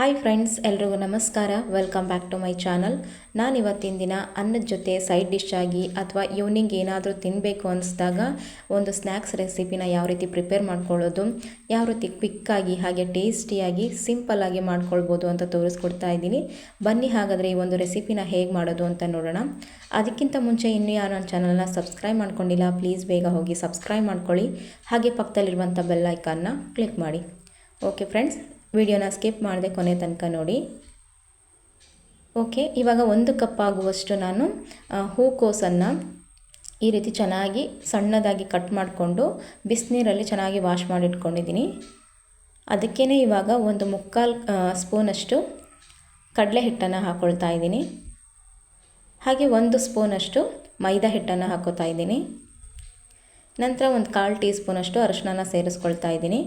Hi friends ಎಲ್ರಿಗೂ ನಮಸ್ಕಾರ. Welcome back to my channel ನಾನು ಇವತ್ತಿನ ದಿನ ಅನ್ನದ ಜೊತೆ ಸೈಡ್ ಡಿಶ್ ಆಗಿ ಅಥವಾ ಈವ್ನಿಂಗ್ ಏನಾದರೂ ತಿನ್ನಬೇಕು ಅನಿಸಿದಾಗ ಒಂದು ಸ್ನ್ಯಾಕ್ಸ್ ರೆಸಿಪಿನ ಯಾವ ರೀತಿ ಪ್ರಿಪೇರ್ ಮಾಡ್ಕೊಳ್ಳೋದು, ಯಾವ ರೀತಿ ಕ್ವಿಕ್ಕಾಗಿ ಹಾಗೆ ಟೇಸ್ಟಿಯಾಗಿ ಸಿಂಪಲ್ಲಾಗಿ ಮಾಡ್ಕೊಳ್ಬೋದು ಅಂತ ತೋರಿಸ್ಕೊಡ್ತಾ ಇದ್ದೀನಿ. ಬನ್ನಿ ಹಾಗಾದರೆ ಈ ಒಂದು ರೆಸಿಪಿನ ಹೇಗೆ ಮಾಡೋದು ಅಂತ ನೋಡೋಣ. ಅದಕ್ಕಿಂತ ಮುಂಚೆ ಇನ್ನೂ ಯಾರು ನನ್ನ ಚಾನಲ್ನ ಸಬ್ಸ್ಕ್ರೈಬ್ ಮಾಡ್ಕೊಂಡಿಲ್ಲ ಪ್ಲೀಸ್ ಬೇಗ ಹೋಗಿ ಸಬ್ಸ್ಕ್ರೈಬ್ ಮಾಡ್ಕೊಳ್ಳಿ. ಹಾಗೆ ಪಕ್ಕದಲ್ಲಿರುವಂಥ ಬೆಲ್ ಐಕಾನ್ನ ಕ್ಲಿಕ್ ಮಾಡಿ. ಓಕೆ ಫ್ರೆಂಡ್ಸ್ ವಿಡಿಯೋನ ಸ್ಕಿಪ್ ಮಾಡಿದೆ ಕೊನೆ ತನಕ ನೋಡಿ. ಓಕೆ, ಇವಾಗ ಒಂದು ಕಪ್ ಆಗುವಷ್ಟು ನಾನು ಹೂಕೋಸನ್ನು ಈ ರೀತಿ ಚೆನ್ನಾಗಿ ಸಣ್ಣದಾಗಿ ಕಟ್ ಮಾಡಿಕೊಂಡು ಬಿಸಿನೀರಲ್ಲಿ ಚೆನ್ನಾಗಿ ವಾಶ್ ಮಾಡಿಟ್ಕೊಂಡಿದ್ದೀನಿ. ಅದಕ್ಕೇ ಇವಾಗ ಒಂದು ಮುಕ್ಕಾಲು ಸ್ಪೂನಷ್ಟು ಕಡಲೆ ಹಿಟ್ಟನ್ನು ಹಾಕ್ಕೊಳ್ತಾ ಇದ್ದೀನಿ. ಹಾಗೆ ಒಂದು ಸ್ಪೂನಷ್ಟು ಮೈದಾ ಹಿಟ್ಟನ್ನು ಹಾಕೋತಾ ಇದ್ದೀನಿ. ನಂತರ ಒಂದು ಕಾಲು ಟೀ ಸ್ಪೂನಷ್ಟು ಅರಶಿನ ಸೇರಿಸ್ಕೊಳ್ತಾ ಇದ್ದೀನಿ.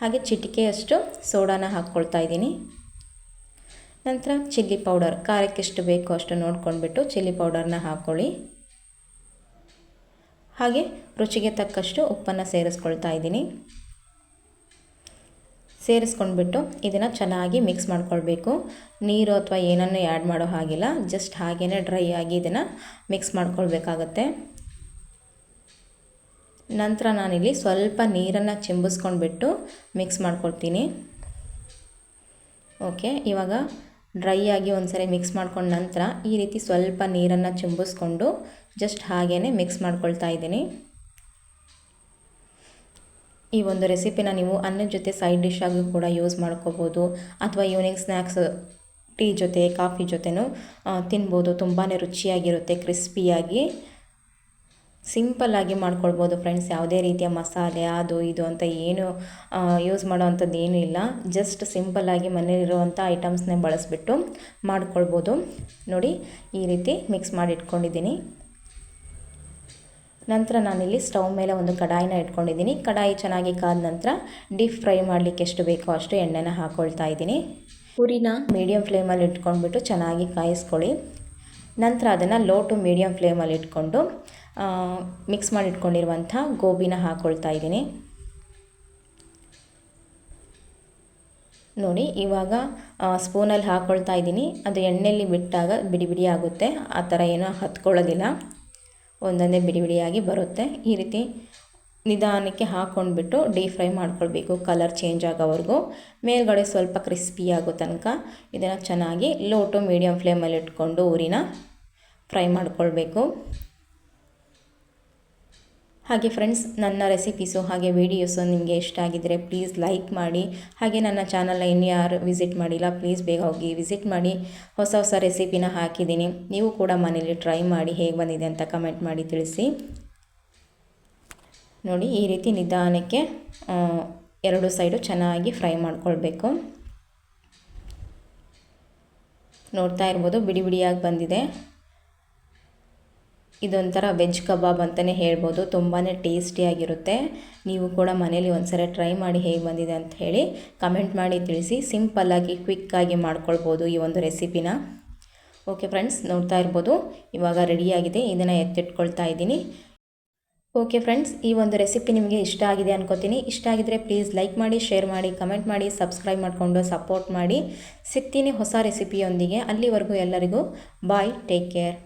ಹಾಗೆ ಚಿಟಿಕೆಯಷ್ಟು ಸೋಡಾನ ಹಾಕ್ಕೊಳ್ತಾ ಇದ್ದೀನಿ. ನಂತರ ಚಿಲ್ಲಿ ಪೌಡರ್, ಖಾರಕ್ಕೆ ಎಷ್ಟು ಬೇಕೋ ಅಷ್ಟು ನೋಡ್ಕೊಂಡ್ಬಿಟ್ಟು ಚಿಲ್ಲಿ ಪೌಡರ್ನ ಹಾಕ್ಕೊಳ್ಳಿ. ಹಾಗೆ ರುಚಿಗೆ ತಕ್ಕಷ್ಟು ಉಪ್ಪನ್ನು ಸೇರಿಸ್ಕೊಳ್ತಾ ಇದ್ದೀನಿ. ಸೇರಿಸ್ಕೊಂಡ್ಬಿಟ್ಟು ಇದನ್ನು ಚೆನ್ನಾಗಿ ಮಿಕ್ಸ್ ಮಾಡ್ಕೊಳ್ಬೇಕು. ನೀರು ಅಥವಾ ಏನನ್ನು ಆ್ಯಡ್ ಮಾಡೋ ಹಾಗಿಲ್ಲ, ಜಸ್ಟ್ ಹಾಗೇ ಡ್ರೈ ಆಗಿ ಇದನ್ನು ಮಿಕ್ಸ್ ಮಾಡ್ಕೊಳ್ಬೇಕಾಗತ್ತೆ. ನಂತರ ನಾನಿಲ್ಲಿ ಸ್ವಲ್ಪ ನೀರನ್ನು ಚಿಂಬಿಸ್ಕೊಂಡ್ಬಿಟ್ಟು ಮಿಕ್ಸ್ ಮಾಡ್ಕೊಳ್ತೀನಿ ಓಕೆ ಇವಾಗ ಡ್ರೈ ಆಗಿ ಒಂದ್ಸರಿ ಮಿಕ್ಸ್ ಮಾಡ್ಕೊಂಡ ನಂತರ ಈ ರೀತಿ ಸ್ವಲ್ಪ ನೀರನ್ನು ಚಿಂಬಿಸ್ಕೊಂಡು ಜಸ್ಟ್ ಹಾಗೇ ಮಿಕ್ಸ್ ಮಾಡ್ಕೊಳ್ತಾ ಇದ್ದೀನಿ. ಈ ಒಂದು ರೆಸಿಪಿನ ನೀವು ಅನ್ನದ ಜೊತೆ ಸೈಡ್ ಡಿಶ್ ಕೂಡ ಯೂಸ್ ಮಾಡ್ಕೋಬೋದು. ಅಥವಾ ಈವ್ನಿಂಗ್ ಸ್ನ್ಯಾಕ್ಸ್ ಟೀ ಜೊತೆ ಕಾಫಿ ಜೊತೆನೂ ತಿನ್ಬೋದು. ತುಂಬಾ ರುಚಿಯಾಗಿರುತ್ತೆ ಕ್ರಿಸ್ಪಿಯಾಗಿ ಸಿಂಪಲ್ಲಾಗಿ ಮಾಡ್ಕೊಳ್ಬೋದು ಫ್ರೆಂಡ್ಸ್. ಯಾವುದೇ ರೀತಿಯ ಮಸಾಲೆ, ಅದು ಇದು ಅಂತ ಏನು ಯೂಸ್ ಮಾಡೋ ಅಂಥದ್ದು ಏನೂ ಇಲ್ಲ. ಜಸ್ಟ್ ಸಿಂಪಲ್ಲಾಗಿ ಮನೇಲಿರುವಂಥ ಐಟಮ್ಸ್ನೇ ಬಳಸಿಬಿಟ್ಟು ಮಾಡ್ಕೊಳ್ಬೋದು. ನೋಡಿ, ಈ ರೀತಿ ಮಿಕ್ಸ್ ಮಾಡಿ ಇಟ್ಕೊಂಡಿದ್ದೀನಿ. ನಂತರ ನಾನಿಲ್ಲಿ ಸ್ಟವ್ ಮೇಲೆ ಒಂದು ಕಡಾಯಿನ ಇಟ್ಕೊಂಡಿದ್ದೀನಿ. ಕಡಾಯಿ ಚೆನ್ನಾಗಿ ಕಾದ ನಂತರ ಡೀಪ್ ಫ್ರೈ ಮಾಡಲಿಕ್ಕೆ ಎಷ್ಟು ಬೇಕೋ ಅಷ್ಟು ಎಣ್ಣೆನ ಹಾಕ್ಕೊಳ್ತಾ ಇದ್ದೀನಿ. ಪುರಿನ ಮೀಡಿಯಂ ಫ್ಲೇಮಲ್ಲಿ ಇಟ್ಕೊಂಡ್ಬಿಟ್ಟು ಚೆನ್ನಾಗಿ ಕಾಯಿಸ್ಕೊಳ್ಳಿ. ನಂತರ ಅದನ್ನು ಲೋ ಟು ಮೀಡಿಯಮ್ ಫ್ಲೇಮಲ್ಲಿ ಇಟ್ಕೊಂಡು ಮಿಕ್ಸ್ ಮಾಡಿ ಇಟ್ಕೊಂಡಿರುವಂಥ ಗೋಬಿನ ಹಾಕ್ಕೊಳ್ತಾ ಇದ್ದೀನಿ. ನೋಡಿ, ಇವಾಗ ಸ್ಪೂನಲ್ಲಿ ಹಾಕ್ಕೊಳ್ತಾ ಇದ್ದೀನಿ. ಅದು ಎಣ್ಣೆಯಲ್ಲಿ ಬಿಟ್ಟಾಗ ಬಿಡಿ ಬಿಡಿ ಆಗುತ್ತೆ. ಆ ಥರ ಏನೂ ಹತ್ಕೊಳ್ಳೋದಿಲ್ಲ. ಒಂದೊಂದೇ ಬಿಡಿ ಬಿಡಿಯಾಗಿ ಬರುತ್ತೆ. ಈ ರೀತಿ ನಿಧಾನಕ್ಕೆ ಹಾಕ್ಕೊಂಡ್ಬಿಟ್ಟು ಡೀಪ್ ಫ್ರೈ ಮಾಡ್ಕೊಳ್ಬೇಕು ಕಲರ್ ಚೇಂಜ್ ಆಗೋವರೆಗೂ. ಮೇಲ್ಗಡೆ ಸ್ವಲ್ಪ ಕ್ರಿಸ್ಪಿ ಆಗೋ ತನಕ ಇದನ್ನು ಚೆನ್ನಾಗಿ ಲೋ ಟು ಮೀಡಿಯಮ್ ಫ್ಲೇಮಲ್ಲಿ ಇಟ್ಕೊಂಡು ಊರಿನ ಫ್ರೈ ಮಾಡ್ಕೊಳ್ಬೇಕು. ಹಾಗೆ ಫ್ರೆಂಡ್ಸ್ ನನ್ನ ರೆಸಿಪೀಸು ಹಾಗೆ ವೀಡಿಯೋಸು ನಿಮಗೆ ಇಷ್ಟ ಆಗಿದ್ದರೆ ಪ್ಲೀಸ್ ಲೈಕ್ ಮಾಡಿ. ಹಾಗೆ ನನ್ನ ಚಾನಲ್ನ ಇನ್ನು ಯಾರು ವಿಸಿಟ್ ಮಾಡಿಲ್ಲ ಪ್ಲೀಸ್ ಬೇಗ ಹೋಗಿ ವಿಸಿಟ್ ಮಾಡಿ. ಹೊಸ ಹೊಸ ರೆಸಿಪಿನ ಹಾಕಿದ್ದೀನಿ. ನೀವು ಕೂಡ ಮನೇಲಿ ಟ್ರೈ ಮಾಡಿ ಹೇಗೆ ಬಂದಿದೆ ಅಂತ ಕಮೆಂಟ್ ಮಾಡಿ ತಿಳಿಸಿ. ನೋಡಿ, ಈ ರೀತಿ ನಿಧಾನಕ್ಕೆ ಎರಡು ಸೈಡು ಚೆನ್ನಾಗಿ ಫ್ರೈ ಮಾಡ್ಕೊಳ್ಬೇಕು. ನೋಡ್ತಾ ಇರ್ಬೋದು, ಬಿಡಿ ಬಿಡಿಯಾಗಿ ಬಂದಿದೆ. ಇದೊಂಥರ ವೆಜ್ ಕಬಾಬ್ ಅಂತಲೇ ಹೇಳ್ಬೋದು. ತುಂಬಾ ಟೇಸ್ಟಿಯಾಗಿರುತ್ತೆ ನೀವು ಕೂಡ ಮನೇಲಿ ಒಂದ್ಸಲ ಟ್ರೈ ಮಾಡಿ ಹೇಗೆ ಬಂದಿದೆ ಅಂತ ಹೇಳಿ ಕಮೆಂಟ್ ಮಾಡಿ ತಿಳಿಸಿ. ಸಿಂಪಲ್ಲಾಗಿ ಕ್ವಿಕ್ಕಾಗಿ ಮಾಡ್ಕೊಳ್ಬೋದು ಈ ಒಂದು ರೆಸಿಪಿನ ಓಕೆ ಫ್ರೆಂಡ್ಸ್ ನೋಡ್ತಾ ಇರ್ಬೋದು. ಇವಾಗ ರೆಡಿಯಾಗಿದೆ ಇದನ್ನು ಎತ್ತಿಟ್ಕೊಳ್ತಾ ಇದ್ದೀನಿ. ಓಕೆ ಫ್ರೆಂಡ್ಸ್ ಈ ಒಂದು ರೆಸಿಪಿ ನಿಮಗೆ ಇಷ್ಟ ಆಗಿದೆ ಅನ್ಕೋತೀನಿ. ಇಷ್ಟ ಆಗಿದ್ರೆ ಪ್ಲೀಸ್ ಲೈಕ್ ಮಾಡಿ ಶೇರ್ ಮಾಡಿ ಕಮೆಂಟ್ ಮಾಡಿ ಸಬ್ಸ್ಕ್ರೈಬ್ ಮಾಡಿಕೊಂಡು ಸಪೋರ್ಟ್ ಮಾಡಿ. ಸಿಗ್ತೀನಿ ಹೊಸ ರೆಸಿಪಿಯೊಂದಿಗೆ ಅಲ್ಲಿವರೆಗೂ ಎಲ್ಲರಿಗೂ ಬಾಯ್ ಟೇಕ್ ಕೇರ್